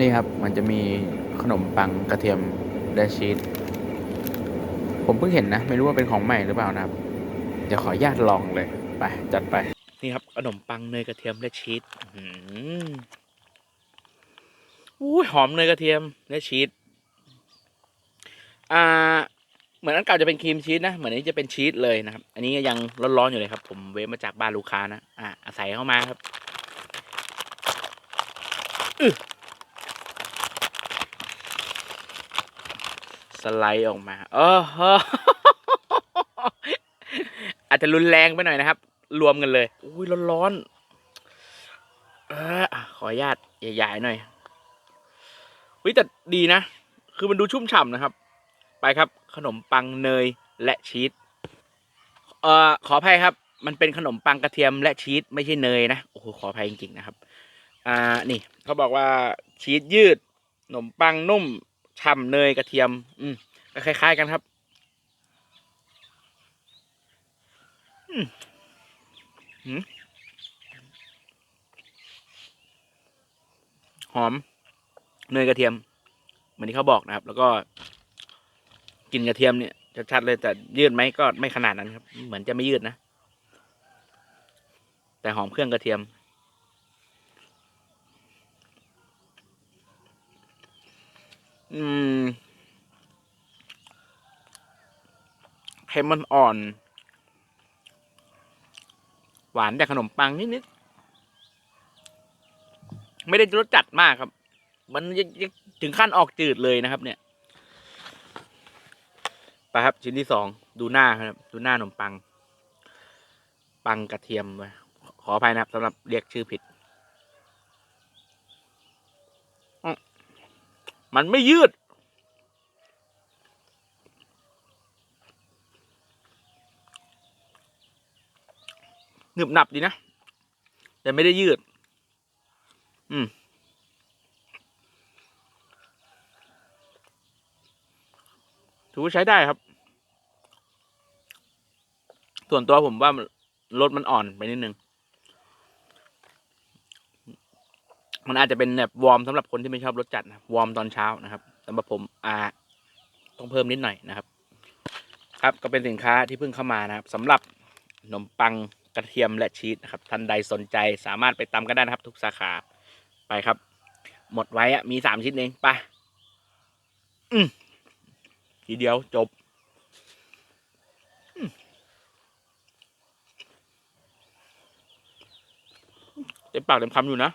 นี่ครับมันจะมีขนมปังกระเทียมและชีสผมเพิ่งเห็นนะ ไม่รู้ว่าเป็นของใหม่หรือเปล่านะครับเดี๋ยวขอญาตลองเลยไปจัดไป นี่ครับขนมปังเนยกระเทียมและชีสอื้หืออุ้ยหอมเนยกระเทียมและชีสอ่า เหมือนอันเก่าจะเป็นครีมชีสนะ เหมือนอันนี้จะเป็นชีสเลยนะครับ อันนี้ยังร้อนๆอยู่เลยครับ ผมเวฟมาจากบ้านลูกค้านะอ่าอาศัยเข้ามาครับ สไลด์ออกมาเอออาจจะรุนแรงไปหน่อยนะครับ รวมกันเลย อุ้ยร้อนๆเอออะขออนุญาตใหญ่ๆหน่อยวิแต่ดีนะ คือมันดูชุ่มฉ่ำนะครับ ไปครับ ขนมปังเนยและชีสเอ่อขออภัยครับ มันเป็นขนมปังกระเทียมและชีสไม่ใช่เนยนะโอ้โหขออภัยจริงๆนะครับ อ่านี่เขาบอกว่าชีสยืดขนมปังนุ่ม ฉ่ำเนยกระเทียม อืมก็คล้าย ๆ กันครับอืมหืมหอมเนยกระเทียมเหมือนที่เขาบอกนะครับ แล้วก็กินกระเทียมเนี่ยชัดๆเลยแต่ยืดไหมก็ไม่ขนาดนั้นครับ เหมือนจะไม่ยืดนะ แต่หอมเครื่องกระเทียม อืมเค็มมันอ่อน หวานแต่ขนมปังนิดๆไม่ได้รสจัดมากครับ มันยังยังถึงขั้นออกจืดเลยนะครับ เนี่ยไปครับชิ้นที่สองดูหน้าครับ ดูหน้าขนมปัง ปังกระเทียมไว้ขออภัยนะครับสำหรับเรียกชื่อผิดอื้อ มันไม่ยืด หนึบหนับดีนะ แต่ไม่ได้ยืด อืมถือว่าใช้ได้ครับ ส่วนตัวผมว่ารสมันอ่อนไปนิดนึง มันอาจจะเป็นแบบวอร์มสำหรับคนที่ไม่ชอบรสจัดนะวอร์มตอนเช้านะครับสำหรับผมอ่าต้องเพิ่มนิดหน่อยนะครับ ครับก็เป็นสินค้าที่เพิ่งเข้ามานะครับสำหรับขนมปังกระเทียมและชีสนะครับท่านใดสนใจสามารถไปตามกันได้นะครับ ทุกสาขาไปครับ หมดไว้อะมีสามชิ้นเองไปอืมทีเดียวจบเต็มปากเต็มคำอยู่นะ